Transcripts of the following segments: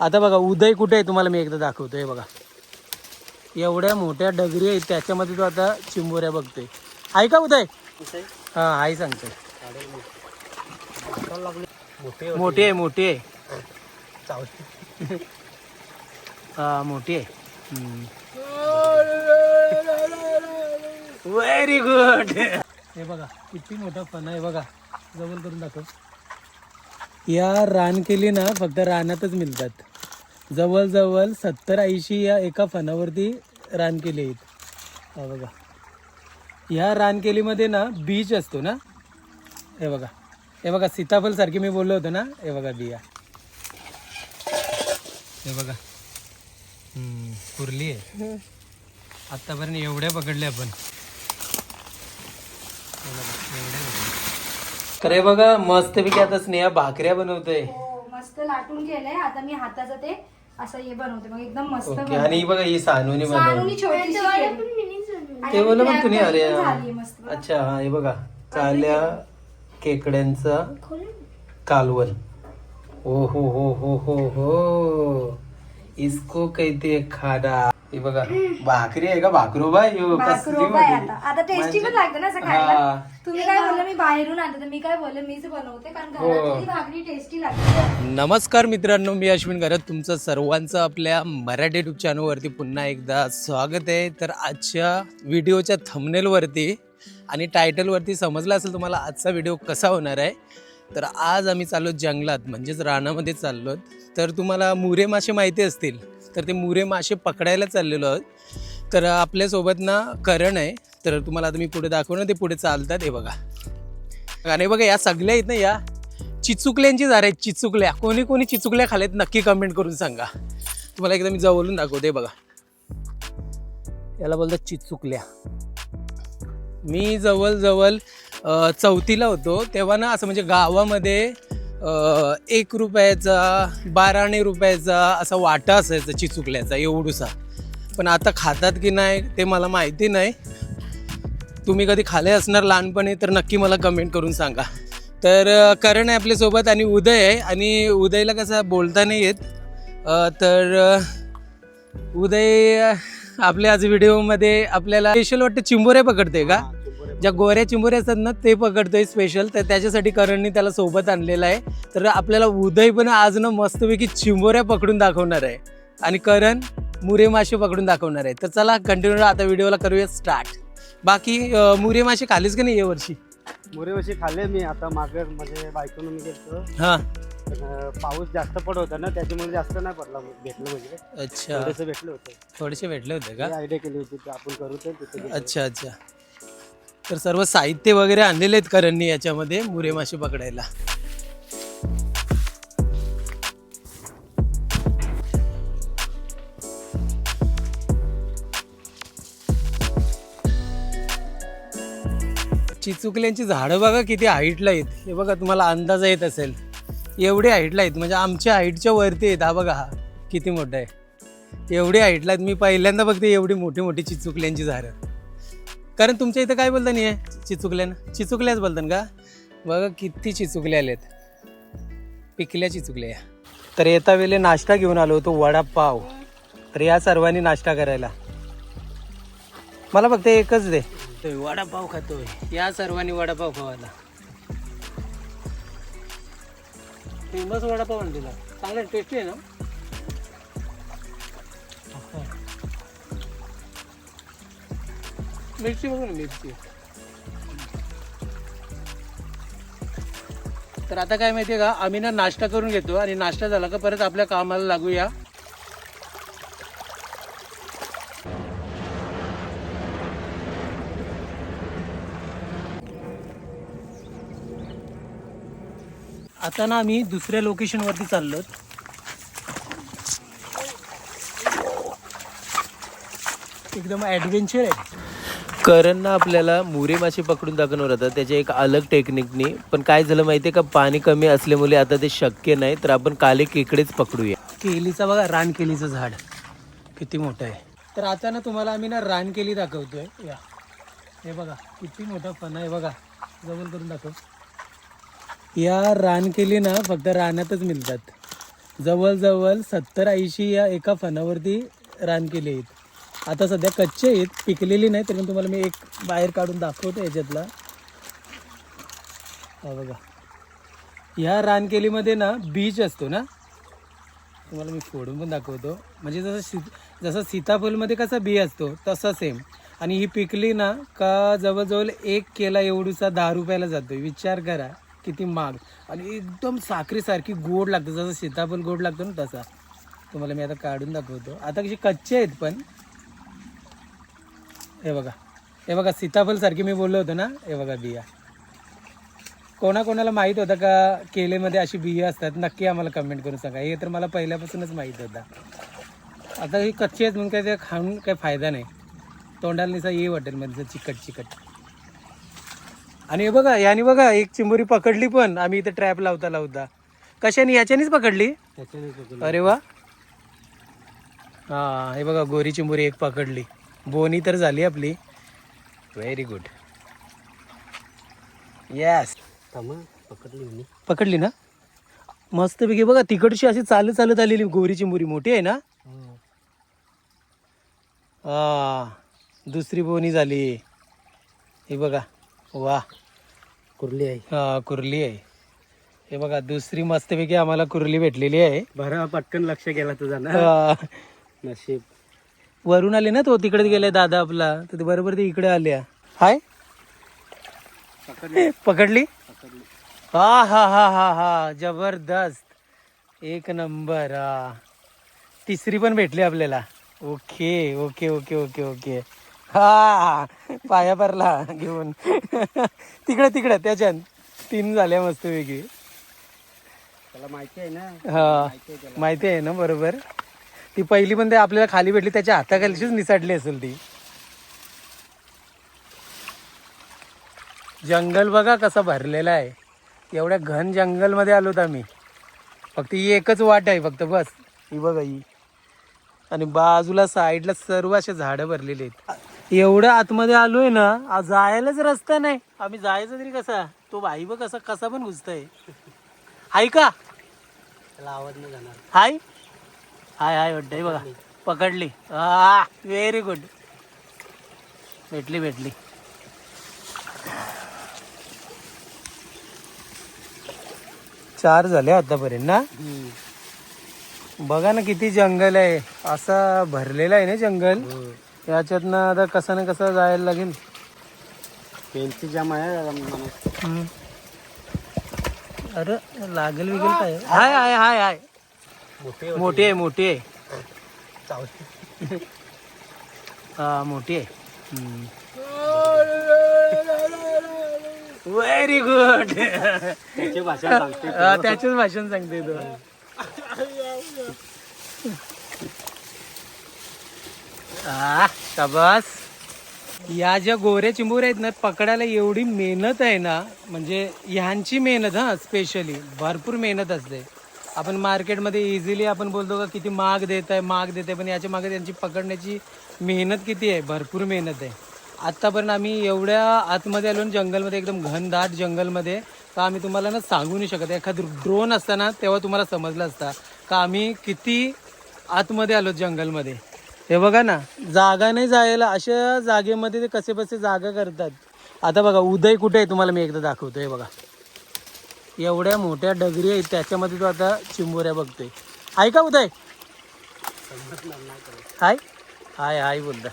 आता बघा उदय कुठे आहे तुम्हाला मी एकदा दाखवतो. हे बघा. एवढ्या मोठ्या डगरी आहेत त्याच्यामध्ये तू आता चिंबोऱ्या बघतोय. आहे का उदय? हा आई सांगतोय. मोठी आहे मोठी आहे. हा मोठी आहे. व्हेरी गुड हे बघा किती मोठा फन आहे बघा. जवळ करून दाखव. या रान केली ना फक्त रानातच मिळतात. जवळजवळ सत्तर ऐंशी या एका फणावरती रान केली आहेत. हा बघा. ह्या रानकेलीमध्ये ना बीच असतो ना? हे बघा. हे बघा सीताफल सारखी मी बोललो होतो ना? हे बघा बिया. हे बघा. कुरली कुर्ली आहे. आत्तापर्यंत एवढ्या पकडल्या आपण खरे बघा, हे बघा मस्तपैकी आता स्नेहा भाकऱ्या बनवतोय. हो, मस्त लाटून गेलंय आता मी हाताचं ते असं हे बनवते. मग एकदम मस्त ओके आणि ही बघा ही सानूनी बनवली. सानूनी छोटीशी केली. ते बोल मग तुम्ही अरे पण झाली मस्त बघा. अच्छा हा हे बघा. काल्या खेकड्यांचा कालवण. ओ हो हो हो हो हो. इसको कहते खाना. हे बघा भाकरी आहे का? भाकरो बाय भाकरो मोठी. आता. आता टेस्टी पण म्हणजे- लागतं ना असं खायला. तुम्ही काय बोलले? मी बाहेरून आणते. तर मी काय बोलले? मीच बनवते कारण हो. घरातली भाकरी टेस्टी लागते नमस्कार मित्रांनो मी अश्विन घरात. तुमचं सर्वांचं आपल्या मराठी युट्यूब चॅनलवरती पुन्हा एकदा स्वागत आहे. तर आजच्या व्हिडिओच्या थंबनेलवरती आणि टायटलवरती समजलं असेल तुम्हाला आजचा व्हिडिओ कसा होणार आहे. तर आज आम्ही चाललो जंगलात म्हणजेच रानामध्ये चाललो तर तुम्हाला मुरे मासे माहिती असतील. तर ते मुरे मासे पकडायला चाललेलो आहोत. तर आपल्यासोबत ना करण आहे. तर तुम्हाला आता मी पुढे दाखवणं ते पुढे चालतात. हे बघा. आणि बघा या सगळ्या आहेत ना या चिचुकल्यांची झाड आहेत चिचुकल्या. कोणी कोणी चिचुकल्या खाल्यात नक्की कमेंट करून सांगा. तुम्हाला एकदा मी जवळून दाखवते बघा. याला बोलतात चिचुकल्या. मी जवळजवळ चौथीला होतो. तेव्हा ना असं म्हणजे गावामध्ये एक रुपयाचा बाराणे रुपयाचा असा वाटा असायचा चिचुकल्याचा एवढूसा. पण आता खातात की नाही ते मला माहिती नाही. तुम्ही कधी खाले असणार लहानपणी तर नक्की मला कमेंट करून सांगा. तर करण आहे आपल्यासोबत आणि उदय आहे. आणि उदयला कसं बोलता नाही येत. तर उदय आपल्या आज व्हिडिओमध्ये आपल्याला स्पेशल वाटतं चिंबोरे पकडते का? ज्या गोऱ्या चिंबोऱ्या असतात ना ते पकडतोय स्पेशल तर त्याच्यासाठी करणनी त्याला सोबत आणलेलं आहे. तर आपल्याला उदय पण आज ना मस्तपैकी चिंबोऱ्या पकडून दाखवणार आहे. आणि करण मुरे मासे पकडून दाखवणार आहे. तर चला कंटिन्यू आता व्हिडिओला करूया स्टार्ट बाकी मुरे मासे खालीच की नाही या वर्षी? मोरेवशी खाल्ले मी. आता मागे म्हणजे बायकोनं मी गेलो हां. पाऊस जास्त पडत होता ना त्याच्यामुळे जास्त नाही पडला भेटलं म्हणजे. अच्छा. थोडेसे भेटले होते. थोडेसे भेटले होते का? आयडिया केली होती आपण करू तर. अच्छा अच्छा. तर सर्व साहित्य वगैरे आणलेले आहेत करणनी याच्यामध्ये मुरे मासे पकडायला. चिचुकल्यांची झाडं बघा किती हाईटला आहेत. हे बघा तुम्हाला अंदाज येत असेल. एवढी हाईटला आहेत म्हणजे आमच्या हाईटच्या वरती आहेत. हा बघा हा किती मोठा आहे. एवढी हाईटला आहेत. मी पहिल्यांदा बघते एवढी मोठी मोठी चिचुकल्यांची झाडं. कारण तुमच्या इथं काय बोलतानी आहे चिचुकल्यानं. चिचुकल्याच बोलतात का? बघा किती चिचुकल्या आलेत. पिकल्या चिचुकल्या. तर येता वेळे नाश्ता घेऊन आलो होतो वडापाव. तर या सर्वांनी नाश्ता करायला. मला फक्त एकच दे. वडापाव खातोय. या सर्वांनी वडापाव खावायला. फेमस वडापाव म्हणतो चांगला टेस्टी आहे ना? मिरची बघू ना मिरची. तर आता काय माहितीये का आम्ही ना नाश्ता करून घेतो आणि नाश्ता झाला का परत आपल्या कामाला लागूया. आता ना आम्ही दुसऱ्या लोकेशनवरती चाललो एकदम ॲडव्हेंचर आहे. करण ना आपल्याला मुरे मासे पकडून दाखवणार होता. त्याच्या एक अलग टेक्निकनी पण काय झालं माहितीये का? पाणी कमी असल्यामुळे आता ते शक्य नाही तर आपण काले केकडेच पकडूया. केलीचा बघा रान केलीचं झाड. किती मोठं आहे. तर आता ना तुम्हाला आम्ही ना रान केली दाखवतोय. या. हे बघा किती मोठा फण आहे बघा. जवळ करून दाखव. या रान केली ना फक्त रानातच मिळतात. जवळजवळ सत्तर ऐंशी या एका फणावरती रान केली आहेत. आता सध्या कच्चे आहेत पिकलेली नाही तरी पण तुम्हाला मी एक बाहेर काढून दाखवतो याच्यातला. हा बघा. ह्या रानकेलीमध्ये ना बीज असतो ना? तुम्हाला मी फोडून पण दाखवतो. म्हणजे जसं सी जसं सीताफलमध्ये कसा बी असतो तसा सेम आणि ही पिकली ना का जवळजवळ एक केला एवढीचा दहा रुपयाला जातो विचार करा किती माग आणि एकदम साखरेसारखी गोड लागतं. जसं सीताफल गोड लागतो ना तसा. तुम्हाला मी आता काढून दाखवतो. आता कशी कच्चे आहेत पण. हे बघा. हे बघा सीताफळ सारखी मी बोललो होतो ना. हे बघा बिया. कोणाकोणाला माहीत होतं का केलेमध्ये अशी बिया असतात? नक्की आम्हाला कमेंट करून सांगा. हे तर मला पहिल्यापासूनच माहीत होता. आता ही कच्ची आहेत म्हणून काय ते खाऊन काही फायदा नाही. तोंडाला निसा ये वाटेल म्हणजे चिकट चिकट. आणि हे बघा याने बघा एक चिंबोरी पकडली पण. आम्ही इथे ट्रॅप लावता लावता. कशाने? याच्यानेच पकडलं. अरे वा. हा हे बघा गोरी चिंबोरी एक पकडली. बोनी तर झाली आपली. व्हेरी गुड येस पकडली मी. पकडली ना? मस्तपैकी बघा तिकडची अशी चालत चालत आलेली गोरी चिंबोरी मोठी आहे ना? हा दुसरी बोनी झाली. हे बघा वा. कुर्ली आहे. हा कुर्ली आहे. हे बघा दुसरी मस्तपैकी आम्हाला कुर्ली भेटलेली आहे. बरं पटकन लक्ष गेला तुझा ना. नशीब. वरून आले ना तो तिकडे गेले दादा आपला तर ते बरोबर ते इकडे आल्या. हाय. पकडली. हा हा हा हा हा जबरदस्त. एक नंबर हा. तिसरी पण भेटली आपल्याला. Okay okay okay okay okay. हा पाया पडला घेऊन. तिकडे तिकडे त्याच्यात. तीन झाल्या मस्त वेगळी त्याला माहिती आहे ना. हा माहिती आहे ना बरोबर. ती पहिली पण ते आपल्याला खाली भेटली त्याच्या हाताखालीच निसाडली असेल ती. जंगल बघा कसा भरलेला आहे. एवढ्या घन जंगलमध्ये आलोत आम्ही. फक्त ही एकच वाट आहे फक्त बस. ही बघा ही. आणि बाजूला साईडला सर्व असे झाडं भरलेली आहेत. एवढं आतमध्ये आलोय ना जायलाच रस्ता नाही. आम्ही जायचं तरी कसा तो भाई बघ कसा कसा पण घुसतोय. हाय का? नाही जाणार. हाय? हाय हाय वाटतंय बघा. पकडली. हा व्हेरी गुड भेटली भेटली. चार झाले आतापर्यंत ना? बघा ना किती जंगल आहे. असा भरलेला आहे ना जंगल. याच्यातनं आता कसं ना कसं जायला लागेल. पेनची जाम आहे अरे लागेल विगेल काय हाय हाय हाय हाय. मोठे मोठी आहे मोठी आहे. हा मोठी आहे. व्हेरी गुड त्याची सांगते त्याचेच भाषण सांगते तो. आ, शाबास. या ज्या गोऱ्या चिंबोऱ्या आहेत ना पकडायला एवढी मेहनत आहे ना म्हणजे ह्यांची मेहनत हा स्पेशली भरपूर मेहनत असते. आपण मार्केटमध्ये इझिली आपण बोलतो का किती माग देत आहे माग देत आहे पण याच्या मागे त्यांची पकडण्याची मेहनत किती आहे? भरपूर मेहनत आहे. आत्तापर्यंत आम्ही एवढ्या आतमध्ये आलो जंगलमध्ये एकदम घनदाट जंगलमध्ये का आम्ही तुम्हाला ना सांगू नाही शकत. एखादं ड्रोन असताना तेव्हा तुम्हाला समजलं असता का आम्ही किती आतमध्ये आलो जंगलमध्ये. हे बघा ना जागा नाही जायला अशा जागेमध्ये ते कसे बसे जागा करतात. आता बघा उदय कुठे आहे तुम्हाला मी एकदा दाखवतो हे बघा. एवढ्या मोठ्या डगरी आहेत त्याच्यामध्ये तो आता चिंबोऱ्या बघतोय. आहे का उदय? हाय? हाय हाय बोलता.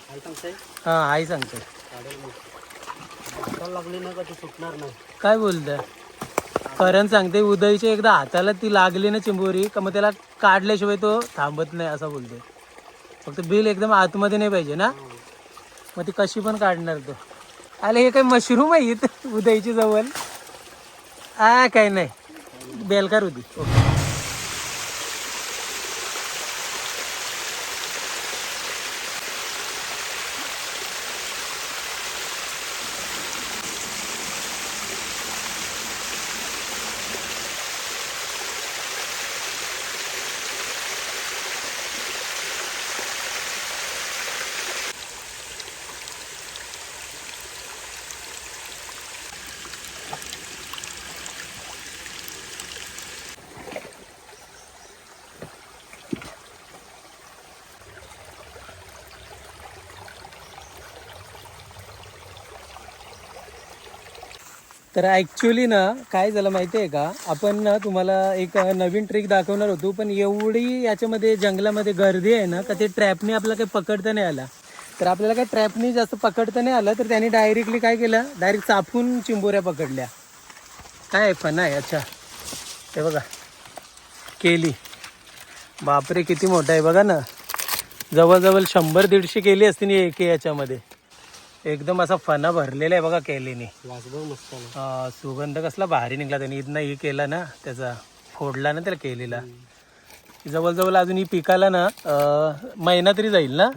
हा हाय सांगतोय. लागली ना का ती सुटणार नाही? काय बोलतोय कारण सांगते उदयच्या एकदा हाताला ती लागली ना चिंबोरी का मग त्याला काढल्याशिवाय तो थांबत नाही असं बोलतोय. फक्त बिल एकदम आतमध्ये नाही पाहिजे ना? मग ती कशी पण काढणार तो. अरे हे काय मशरूम आहेत उदयची जवळ. हा काही नाही बेलकार होती ओके तर ॲक्च्युली ना काय झालं माहिती आहे का? आपण ना तुम्हाला एक नवीन ट्रिक दाखवणार होतो पण एवढी याच्यामध्ये जंगलामध्ये गर्दी आहे ना का ते ट्रॅपने आपला काही पकडता नाही आला. तर आपल्याला काय ट्रॅपनी जास्त पकडता नाही आलं तर त्यांनी डायरेक्टली काय केलं? डायरेक्ट चापून चिंबोऱ्या पकडल्या. काय फन आहे अच्छा हे बघा. केली. बापरे किती मोठा आहे बघा ना. जवळजवळ शंभर दीडशे केली असते नी एक याच्यामध्ये. एकदम असा फना भरलेला आहे बघा केलीने. मस्त. हा, सुगंध कसला भारी निघला त्यांनी. इथनं हे केला ना त्याचा फोडला ना त्याला केलेला. जवळजवळ अजून ही पिकाला ना अं, महिना तरी जाईल ना.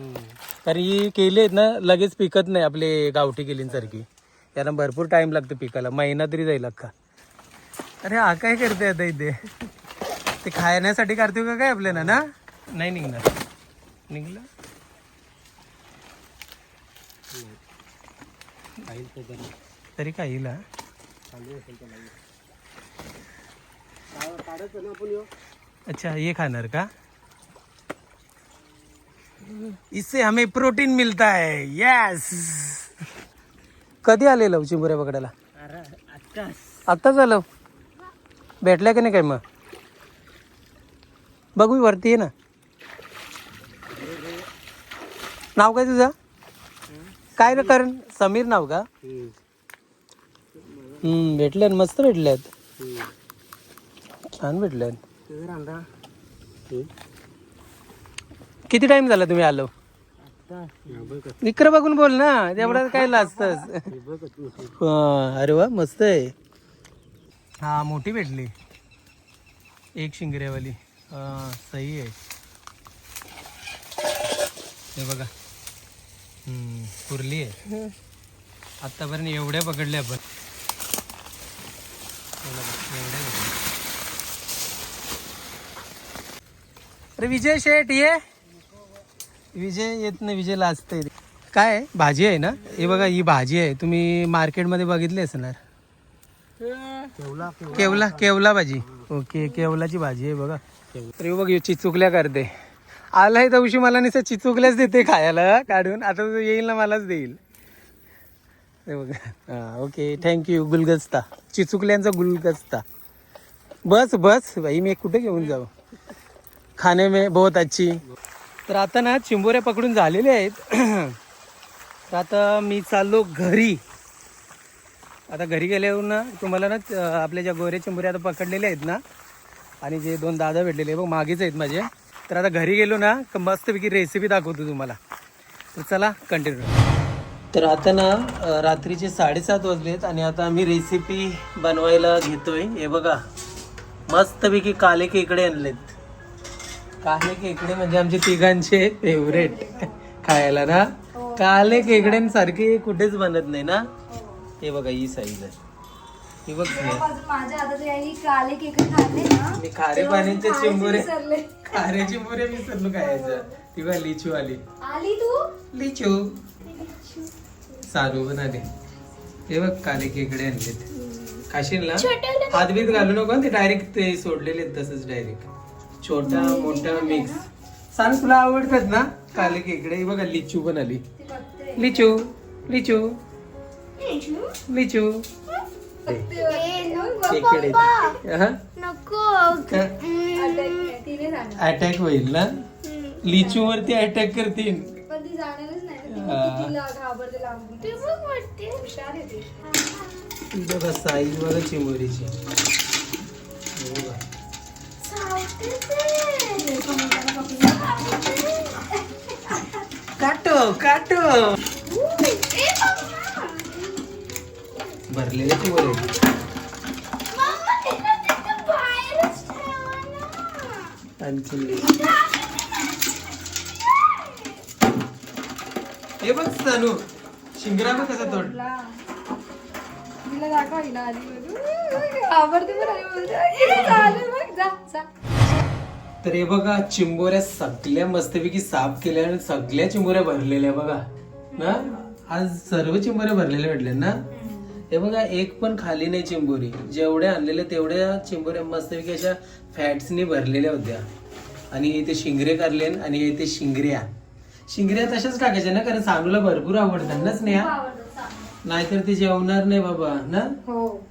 कारण ही केली आहेत ना लगेच पिकत नाही आपले गावठी केलींसारखी. यांना भरपूर टाइम लागतो पिकाला. महिना तरी जाईल अख्खा. अरे हा काय करते आता इथे? ते खाण्यासाठी करते का काय आपल्याला ना? नाही निघणार. निघलं खाईल तो तरी. हे. आपण ह्यो. अच्छा ये खानर का? इससे हमें प्रोटीन मिलता है. यस कधी आले लव चिंबुऱ्या पकडायला? आत्ताच. आत्ताच आलो? भेटल्या की नाही काय मग? बघू वरती ये ना. नाव काय तुझं? काय रे करण? समीर नाव का? हम्म. भेटले मस्त भेटल्यात छान भेटल्यात किती टाइम झाला तुम्ही आलो? इकडे बघून बोल ना तेवढं काय लाजतस. हा, अरे वा मस्त आहे. हा मोठी भेटली. एक शिंगऱ्यावाली हा सही आहे. हे बघा. पुरली आहे. आतापर्यंत एवढ्या पकडल्या आपण. भेटल्या. अरे विजय शेठ ये. विजय येत नाही विजय लाजतंय. काय? भाजी आहे ना? हे बघा ही भाजी आहे. तुम्ही मार्केटमध्ये बघितली असणार. केवला केवला. भाजी. ओके केवलाची भाजी आहे बघा. तर बघ ह्यो चिचुकल्या करते. आलाय तवशी मला नुसतं चिचुकल्याच देते खायला. काढून आता तो येईल ना मलाच देईल. बघा. Okay thank you गुलगस्ता. चिचुकल्यांचा गुलगस्ता. बस बस भाई मी कुठे घेऊन जाऊ? खाणे मे बहुत अच्छी. तर आता ना चिंबोऱ्या पकडून झालेल्या आहेत. तर आता मी चाललो घरी. आता घरी गेल्यावर ना तुम्हाला ना आपल्या ज्या गोऱ्या चिंबोऱ्या आता पकडलेल्या आहेत ना आणि जे दोन दादा भेटलेले बघ मागेच आहेत माझे. तर आता घरी गेलो ना तर मस्तपैकी रेसिपी दाखवतो तुम्हाला. तर चला कंटिन्यू तर आता ना रात्रीचे साडेसात वाजलेत आणि आता आम्ही रेसिपी बनवायला घेतोय. हे बघा मस्तपैकी काले केकडे आणलेत. काले केकडे म्हणजे आमचे तिघांचे फेवरेट खायला ना. काले केकड्यांसारखे कुठेच बनत नाही ना. हे. बघा ही साईज आहे. ही बघ स्नेहा. माझं- माझ्या हातात काले केक खाल्ले ना. मी खारे पाण्याचे चिंबोरे. खारे चिंबोरे विसरलो खायचं. ती बघ लिचू आली आली तू? लिचू. सारू पण आले हे बघ काले केकडे आणलेत. खाशील ना? हात बीत घालू नको ते डायरेक्ट ते सोडलेले तसंच डायरेक्ट छोटा मोठा मिक्स सांग तुला आवडतात ना? काले केकडे. हे बघा लिचू पण आली लिचू. लिचू? लिचू. अटॅक- होईल ना? लिचू वरती अटॅक करतील. बघा साईज बघा चिंबोरीची हो काटो काटो. भरलेले चिंबोरे आणखी हे बघ सनू शिंगरा बघ कसा तोड. तिला. तर हे बघा चिंबोऱ्या सगळ्या मस्तपैकी साफ केल्या आणि सगळ्या चिंबोऱ्या भरलेल्या बघा. ना? आज सर्व चिंबोऱ्या भरलेल्या भेटल्या ना? हे बघा एक पण खाली नाही चिंबोरी. जेवढ्या आणलेल्या तेवढ्या चिंबोऱ्या मस्तपैकी अशा फॅट्सनी भरलेल्या होत्या. आणि इथे शिंगरे काढले आणि इथे शिंगऱ्या. शिंगऱ्या तशाच टाकायच्या ना कारण सानूला भरपूर आवडतात ना स्नेहा. नाहीतर ती जेवणार नाही बाबा ना? हो.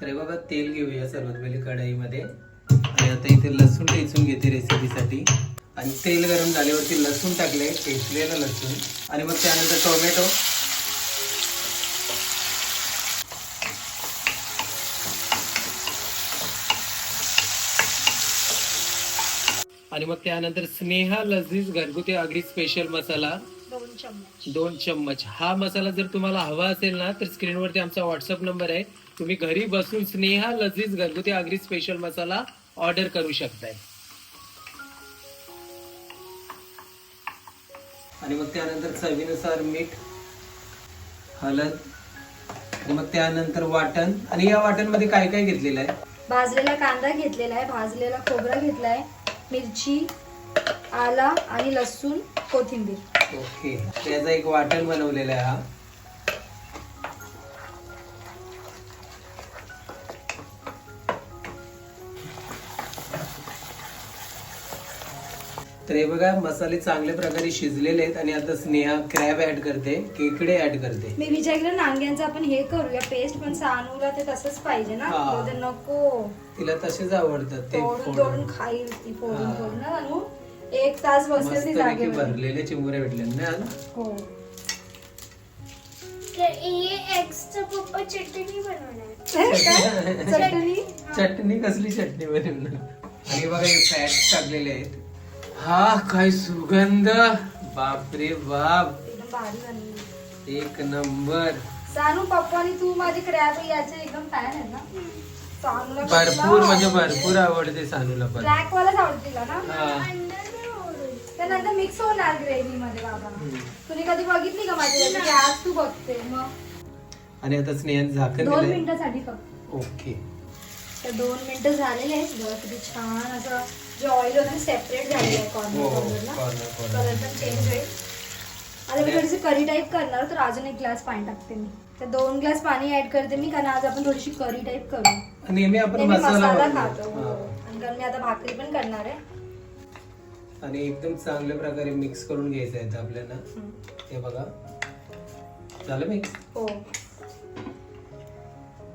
तर बघा तेल घेऊया सर्वात पहिले कढईमध्ये. आणि आता इथे लसूण टेचून घेते रेसिपीसाठी. आणि तेल गरम झाल्यावरती लसूण टाकले टेचलेलं लसूण. आणि मग त्यानंतर टोमॅटो. आणि मग त्यानंतर स्नेहा लजीज घरगुती आगरी स्पेशल मसाला. दोन चम्मच. दोन चम्मच. हा मसाला जर तुम्हाला हवा असेल ना तर स्क्रीनवरती आमचा व्हॉट्सअप नंबर आहे. तुम्ही घरी बसून स्नेहा लजीज घरगुती आगरी स्पेशल मसाला ऑर्डर करू शकताय. आणि मग त्यानंतर चवीनुसार मीठ हळद आणि मग त्यानंतर वाटण. आणि या वाटणमध्ये काय काय घेतलेलं आहे? भाजलेला कांदा घेतलेला आहे भाजलेला खोबरा घेतलाय मिरची आला आणि लसूण कोथिंबीर. ओके. त्याचा एक वाटण बनवलेला आहे हा. तर हे बघा मसाले चांगल्या प्रकारे शिजलेले आहेत आणि आता स्नेहा क्रॅब ऍड करते केकडे ऍड करते. मी विचार केला नांग्यांचं आपण हे करूया. पेस्ट पण सानूला ते तसंच पाहिजे ना. हा. बोलते, नको. तिला तसेच आवडतात ते तोडून फोडून. खाईल ती फोडून हा. फोडून ना एक तास बसले ती मस्तपैकी जागेवर भरलेले चिमुरे भेटले ना? हो. तर हे एक्सचं पप्पा चटणी बनवणार. काय? चटणी? चटणी? कसली चटणी बनवणार? आणि बघा हे फॅट टाकलेले आहेत. हा काय सुगंध? बापरे बाप. एक नंबर. सानू पप्पा आणि तू माझे क्रॅब याचे एकदम फॅन आहे ना. भरपूर म्हणजे भरपूर आवडते सानूला पण. ब्लॅक वालाच आवडते तिला ना. त्यानंतर मिक्स होणार ग्रेव्ही मध्ये बाबा. तुम्ही कधी बघितली का माझी रेसिपी आज तू बघते मग. आणि आता स्नेहाने झाकण दोन मिनिटासाठी फक्त. ओके. तर दोन मिनिटं झालेले आहेत. बघा किती छान असं जे ऑइल होतं सेपरेट झालेलं आहे हो कॉर्नर कॉर्नरला corner, corner. कलर पण चेंज होईल आता मी थोडीशी करी टाईप करणार तर अजून एक ग्लास पाणी टाकते मी तर दोन ग्लास पाणी ऍड करते मी कारण आज आपण थोडीशी करी टाईप करू नेहमी आपण मसाला. खातो हो. हा. आणि कारण मी आता भाकरी पण करणार आहे आणि एकदम चांगल्या प्रकारे मिक्स करून घ्यायचं आहे आपल्याला. ते बघा झालं मिक्स हो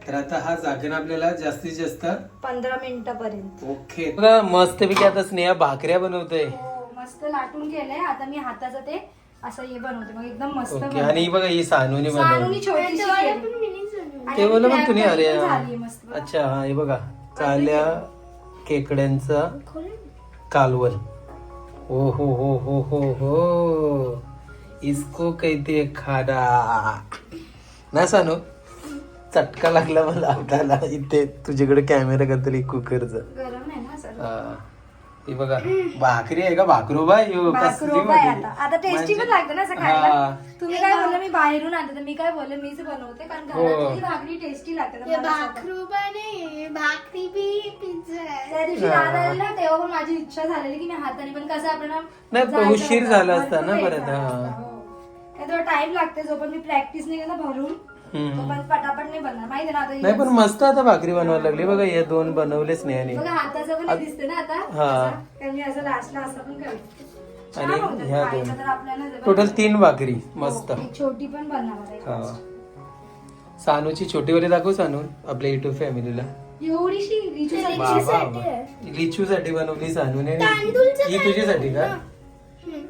तर आता हा झाकण आपल्याला जास्तीत जास्त पंधरा मिनिटापर्यंत. ओके. बघा मस्तपैकी आता स्नेहा भाकऱ्या बनवतोय. हो मस्त लाटून केलंय. आता मी हाताचं ते असं हे बनवते. मग एकदम मस्त ओके. आणि ही बघा ही सानूने सानूनी बनवली छोटीशी केली. आणि ते बोल मग तुम्ही पण. झालीये मस्त. बघा. अच्छा हा हे बघा. काल्या केकड्यांचा कालवल ओ हो हो हो हो हो. इसको कहते खाना. ना सानू? चटका लागला मला हाताला इथे तुझ्याकडे कॅमेरा करतली कुकरचा गरम आहे ना सर हा. हे बघा भाकरी आहे का भाकरोबा यो कसली भाकरो काय मोठी. आता आता टेस्टी पण लागतं ना असं खायला हा. तुम्ही काय बोलले मी बाहेरून आणते तर मी काय बोलले मीच बनवते कारण हो. घरातली भाकरी टेस्टी लागते तर हे मला नाही भाकरी बी पिझ्झा आहे त्या दिवशी हा. दादा आले ना तेव्हा पण माझी इच्छा झालेली की मी हाताने पण कसं आपल्याला नाही, जायचं उशीर होतं. झाला असता ना भरपूर परत, झाला हा. असता, हो. काय थोडा टाइम लागते जो पण मी प्रॅक्टिस नाही केलं भरून. तो पण पटापट नाही बनणार. माहिती आहे ना आता नाही पण मस्त आता भाकरी बनवायला लागली. बघा या दोन बनवले स्नेहाने. बघा हाताचं पण हे दिसते ना आता. हा. असं. कारण मी असं लास्टला असं पण करते छान आणि होतं. ह्या दोन. तर आपल्याला जबरदस्त. टोटल तीन भाकरी. मस्त. हो, एक छोटी पण बनणार आहे हा. सानूची छोटीवाली दाखव सानू आपल्या युट्यूब फॅमिलीला एवढीशी लिचूसाठी. लिचू साठी बनवली सानूने. तांदूळचं ही तुझ्यासाठी का? हे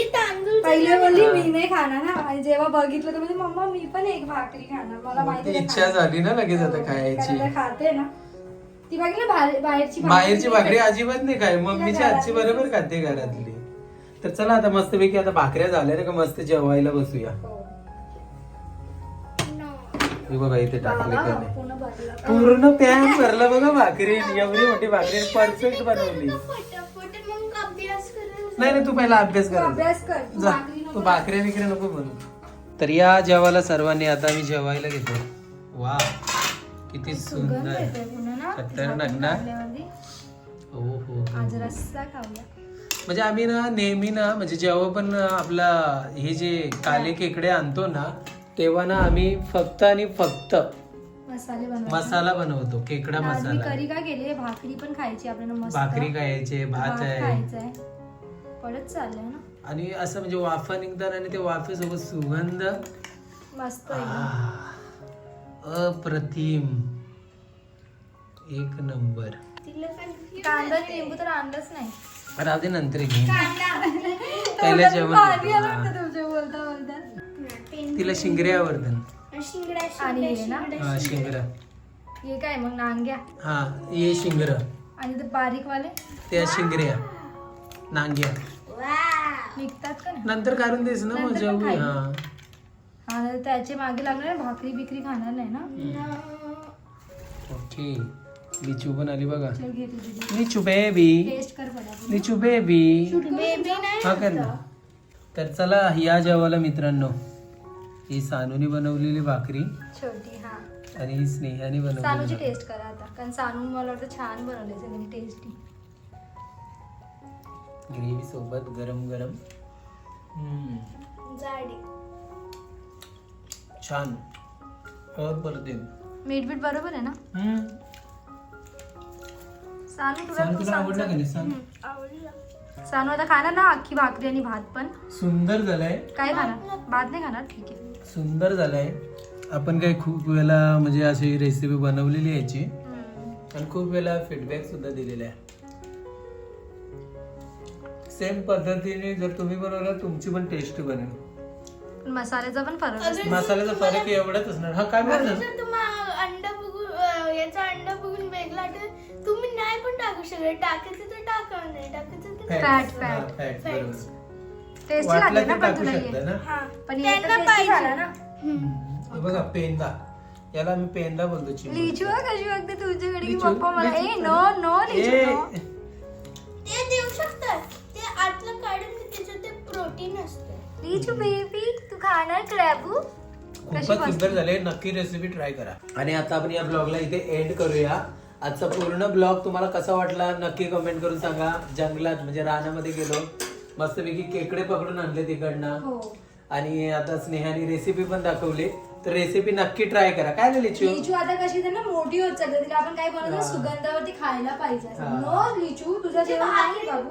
पहिले बोलली मी नाही खाणार ना आणि जेव्हा बघितलं तर म्हणजे मम्मा मी पण एक भाकरी खाणार. मला माहिती आहे इच्छा झाली ना लगेच आता कारण खायची खाते ना. ती बघ ना बाहेर- बाहेरची बाहेरची भाकरी अजिबात नाही काय मम्मीच्या हातची बरोबर खाते घरातली. तर चला आता मस्तपैकी आता भाकऱ्या झाल्या ना का मस्त जेवायला बसूया. हो. हे बघा इथे टाकले बाबा, पूर्ण भरलं. पूर्ण पॅन भरला बघा भाकरी. एवढी मोठी भाकरी. परफेक्ट बनवली. नाही नाही तू पहिला अभ्यास कर. अभ्यास कर. तू जा. भाकरी तू नको भाकऱ्या बिकऱ्या नको बनवू. तर या जेवायला सर्वांनी आता मी जेवायला घेतो. वा किती सुंदर. खतरनाक ना? हो हो. आज रस्सा खाऊया. म्हणजे आम्ही ना नेहमी ना म्हणजे जेव्हा पण आपला हे जे काले केकडे आणतो ना तेव्हा ना आम्ही फक्त आणि फक्त मसाले बनवतो. मसाला बनवतो केकडा मसाला. करी काय केली? भाकरी पण खायची आपल्याला मस्त. भाकरी खायचे भात भात आहे. खायचा आहे पडत चाललंय ना. आणि असं म्हणजे वाफा निघतात आणि ते वाफेसोबत सुगंध. मस्त. आह, अप्रतिम. एक नंबर. कांदा आणि लिंबू तर आणलंच नाही. राहू दे नंतर घे. तोंडात पहिलं जेवण पाणी करतो. आलं हा. होतं तुमच्या बोलता बोलता. तिला शिंगरे आवडतं शिंगड्या आणि हे ना? हा शिंगरा हे काय मग नांग्या? हा ये शिंगर आणि ते बारीक वाले त्या शिंगऱ्या नांग्या. निघतात का नाही? नंतर काढून देस ना नंतर पण होईल. खाईल. हा. त्याचे मागे लागणार भाकरी बिकरी खाणार नाही ना? ओके. लिचू पण आली बघा. चल घे तुझी लिचू. बेबी टेस्ट कर पटापट. लिचू बेबी बेबी नाही हा कर ना. तर चला या जेवायला मित्रांनो. ही सानूनी बनवलेली भाकरी. छोटी हा. आणि ही स्नेहाने सानूची बनवलेली टेस्ट करा आता. कारण सानू मला वाटतं छान बनवले टेस्टी ग्रेव्ही सोबत गरम गरम. जाडी. छान. और परत येईल. मीठ बीठ बरोबर आहे ना. सानू तुला तू तुला सांग आवडलं. का नाही? सांग. सानू. आता खाणार ना अख्खी भाकरी आणि भात पण. सुंदर झालंय. काय खाणार? भात नाही खाणार? ठीक आहे. सुंदर झालंय. आपण काही खूप वेळा म्हणजे अशी रेसिपी बनवलेली याची. आणि खूप वेळा फीडबॅक सुद्धा दिलेला आहे सेम पद्धतीने जर तुम्ही बनवला तुमची पण टेस्ट बनेल. पण मसाल्याचा पण फरक असतो. मसाल्याचा फरक एवढाच असणार. हा काय जर तुम्हाला अंडा बघून अं, याचा अंडा बघून वेगळा तुम्ही नाही पण टाकू शकत. टाकायचं तर टाका नाही टाकायचं तर Fat. फॅट बरोबर. टेस्टी वाटलं लागले की ना पण टाकू तुला शकता हे ना? हा. पण हे तर त्यांना tasty झाला पाहिजे ना हे बघा पेंदा. याला आम्ही पेंदा बोलतो चिमणी. लिचू कशी तुझ्याकडे की लिचू, पप्पा मला लिचू. ए नो नो लिचू ए, नो ते देऊ शकतात. ते आतलं काढून त्याच्यात ते प्रोटीन असतं. लिचू बेबी तू खाणार क्रॅबू खूपच सुंदर झाले नक्की रेसिपी ट्राय करा. आणि आता आपण या ब्लॉगला इथे एंड करूया. आजचा पूर्ण ब्लॉग तुम्हाला कसा वाटला नक्की कमेंट करून सांगा. जंगलात म्हणजे रानामध्ये गेलो मस्तपैकी केकडे पकडून आणले तिकडनं. हो. आणि आता स्नेहाने रेसिपी पण दाखवली. तर रेसिपी नक्की ट्राय करा. काय झाली लिचू? लिचू आता कशी ना मोठी होत चालते तिला आपण काय बनवतो? सुगंधावरती खायला पाहिजे. नो लिचू तुझं जेवण नाही बाबू